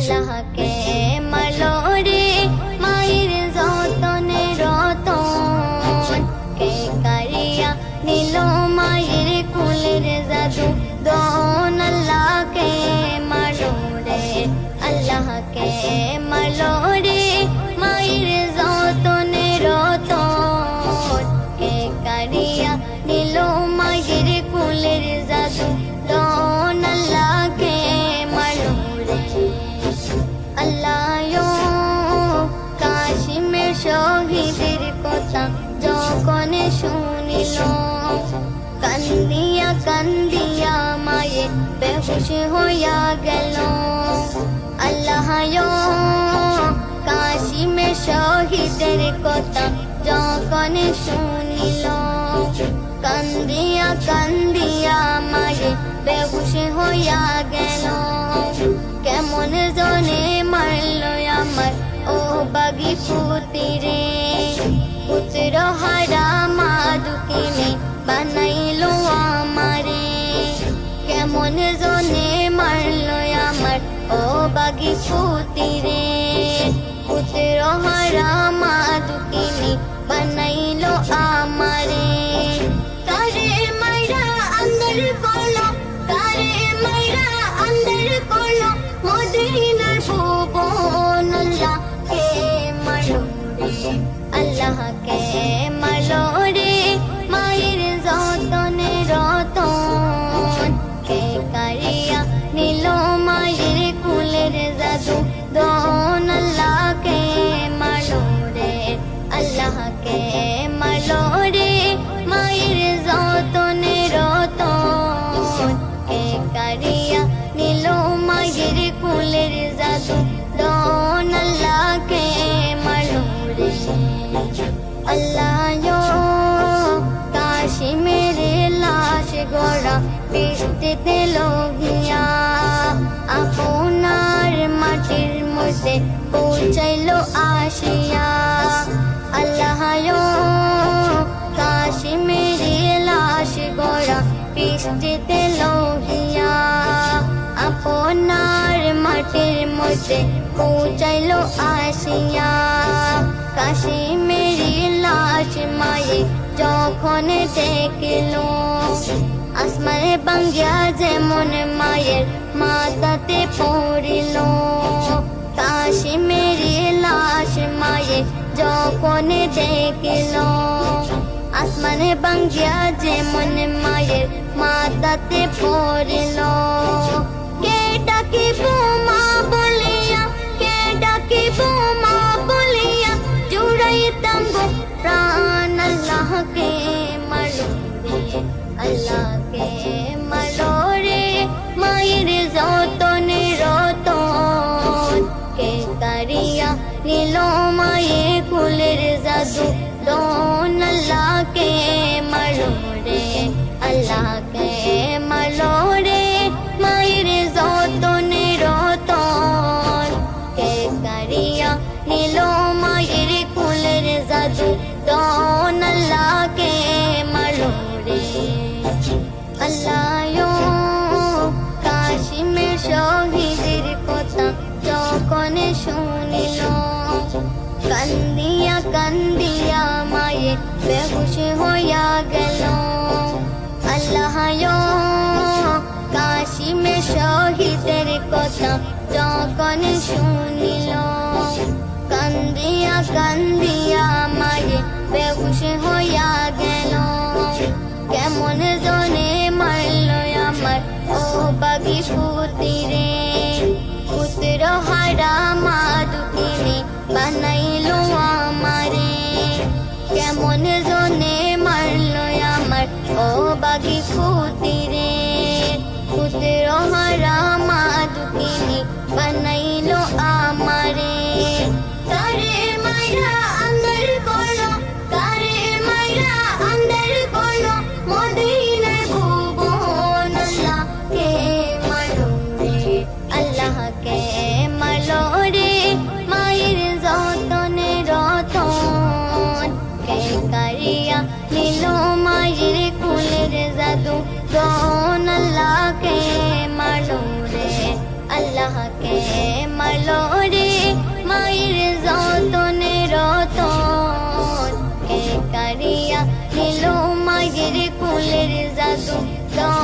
আল্লাহকে মারলো রে মায়ের যতনে রতন। কে কারিয়া নিল মায়ের কুলের জাদু। দন আল্লাহকে মারলো রে আল্লাহকে কান্দিয়া কান্দিয়া মায়ে বেহুশ হইয়া গেল আল্লাহ কাশিমের শহীদের কথা যখন শুনিল কান্দিয়া কান্দিয়া মায়ে বেহুশ হইয়া গেল কেমন জনে মারল আমার ও বাগি পুতিরে বাগি পুতিরে পুত্র হারা মা দুকিনে আল্লাহ কে মারো রে মায়ের যতনে রতন কে কারিয়া নিল মায়ের কুলের জাদু। দন আল্লাহ কে মারো রে আল্লাহ কাশিমের লাশ গড়া বৃষ্টিতে লোহিয়া। আপনার মাটির মধ্যে বৃষ্টিতে লোহিয়া। আপনার মাটির মধ্যে পৌঁছাইলো আসিয়া। কাশিমের লাশ মায়ে যখন দেখল, আসমানে বাঙ্গিয়া যেমন মায়ের মাতাতে পড়িল। কাশিমের লাশ মায়ে যখন দেখল আসমানে বাঙ্গিয়া যেমন মায়ের মাতাতে পড়িল। কে ডাকিব মা বলিয়া, কে ডাকিব মা বলিয়া জুড়াইতাম গো প্রাণ আল্লাহকে মারো। আল্লাহকে মারো রে মায়ের যতনে রতন। কে কারিয়া নিল মায়ের কুলের জাদু কান্দিয়া মায়ে বেহুশ হইয়া গেল আল্লাহ কাশিমের শহীদের কথা যখন শুনিল কান্দিয়া কান্দিয়া মায়ে বেহুশ হইয়া গেল কেমন জনে মারল Don't